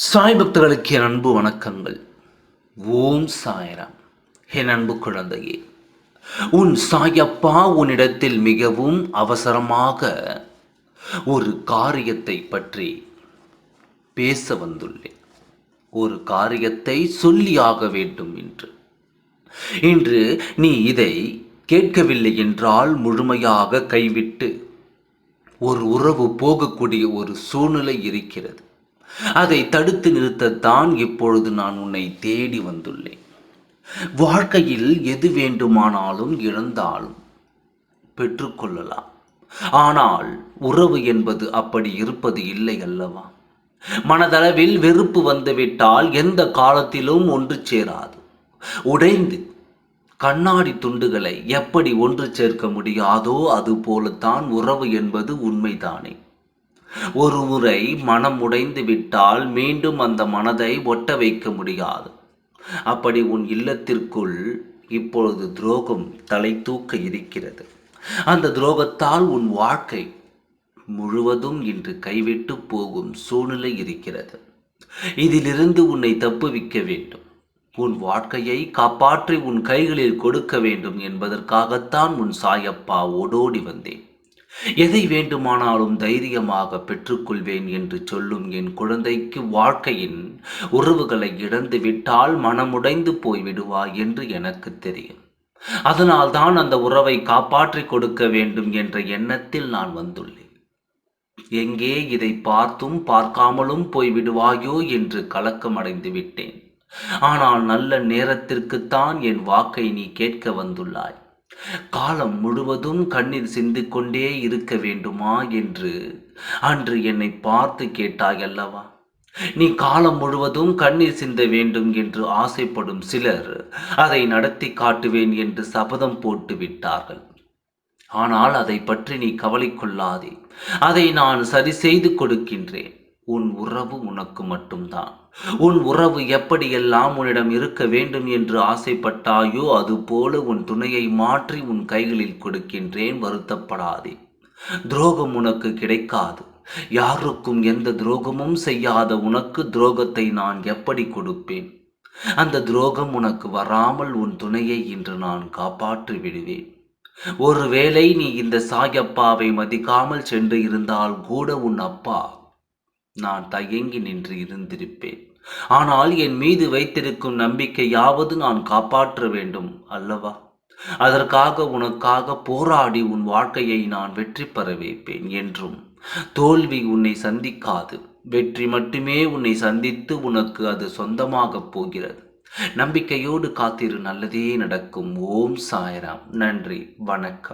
சாய் பக்தர்களுக்கு என் அன்பு வணக்கங்கள். ஓம் சாய்ராம். என் அன்பு குழந்தையே உன் சாயப்பா உன்னிடத்தில் மிகவும் அவசரமாக ஒரு காரியத்தை பற்றி பேச வந்துள்ளேன். ஒரு காரியத்தை சொல்லியாக வேண்டும் என்று இன்று நீ இதை கேட்கவில்லை என்றால் முழுமையாக கைவிட்டு ஒரு உறவு போகக்கூடிய ஒரு சூழ்நிலை இருக்கிறது. அதை தடுத்து நிறுத்தத்தான் இப்பொழுது நான் உன்னை தேடி வந்துள்ளேன். வாழ்க்கையில் எது வேண்டுமானாலும் இழந்தாலும் பெற்றுக்கொள்ளலாம் ஆனால் உறவு என்பது அப்படி இருப்பது இல்லை அல்லவா? மனதளவில் வெறுப்பு வந்துவிட்டால் எந்த காலத்திலும் ஒன்று சேராது. உடைந்து கண்ணாடி துண்டுகளை எப்படி ஒன்று சேர்க்க முடியாதோ அது போலத்தான் உறவு என்பது உண்மைதானே. ஒரு முறை மனம் உடைந்து விட்டால் மீண்டும் அந்த மனதை ஒட்ட வைக்க முடியாது. அப்படி உன் இல்லத்திற்குள் இப்பொழுது துரோகம் தலை தூக்க இருக்கிறது. அந்த துரோகத்தால் உன் வாழ்க்கை முழுவதும் இன்று கைவிட்டு போகும் சூழ்நிலை இருக்கிறது. இதிலிருந்து உன்னை தப்புவிக்க வேண்டும். உன் வாழ்க்கையை காப்பாற்றி உன் கைகளில் கொடுக்க வேண்டும் என்பதற்காகத்தான் உன் சாயப்பா ஓடோடி வந்தேன். எதை வேண்டுமானாலும் தைரியமாக பெற்றுக்கொள்வேன் என்று சொல்லும் என் குழந்தைக்கு வாழ்க்கையின் உறவுகளை இழந்து விட்டால் மனமுடைந்து போய்விடுவாய் என்று எனக்கு தெரியும். அதனால்தான் அந்த உறவை காப்பாற்றி கொடுக்க வேண்டும் என்ற எண்ணத்தில் நான் வந்துள்ளேன். எங்கே இதை பார்த்தும் பார்க்காமலும் போய்விடுவாயோ என்று கலக்கம் அடைந்து விட்டேன். ஆனால் நல்ல நேரத்திற்குத்தான் என் வாக்கை நீ கேட்க வந்துள்ளாய். காலம் முழுவதும் கண்ணீர் சிந்திக்கொண்டே இருக்க வேண்டுமா என்று அன்று என்னை பார்த்து கேட்டாய் அல்லவா? நீ காலம் முழுவதும் கண்ணீர் சிந்த வேண்டும் என்று ஆசைப்படும் சிலர் அதை நடத்தி காட்டுவேன் என்று சபதம் போட்டு விட்டார்கள். ஆனால் அதை பற்றி நீ கவலை கொள்ளாதே. அதை நான் சரி செய்து கொடுக்கின்றேன். உன் உறவு உனக்கு மட்டும்தான். உன் உறவு எப்படியெல்லாம் உன்னிடம் இருக்க வேண்டும் என்று ஆசைப்பட்டாயோ அதுபோல உன் துணையை மாற்றி உன் கைகளில் கொடுக்கின்றேன் வருத்தப்படாதே. துரோகம் உனக்கு கிடைக்காது. யாருக்கும் எந்த துரோகமும் செய்யாத உனக்கு துரோகத்தை நான் எப்படி கொடுப்பேன்? அந்த துரோகம் உனக்கு வராமல் உன் துணையை இன்று நான் காப்பாற்றி விடுவேன். ஒருவேளை நீ இந்த சாயப்பாவை மதிக்காமல் சென்று இருந்தால் கூட உன் அப்பா நான் தயங்கி நின்று இருந்திருப்பேன். ஆனால் என் மீது வைத்திருக்கும் நம்பிக்கையாவது நான் காப்பாற்ற வேண்டும் அல்லவா? அதற்காக உனக்காக போராடி உன் வாழ்க்கையை நான் வெற்றி பெற வைப்பேன் என்றும் தோல்வி உன்னை சந்திக்காது. வெற்றி மட்டுமே உன்னை சந்தித்து உனக்கு அது சொந்தமாகப் போகிறது. நம்பிக்கையோடு காத்திரு நல்லதே நடக்கும். ஓம் சாயராம். நன்றி. வணக்கம்.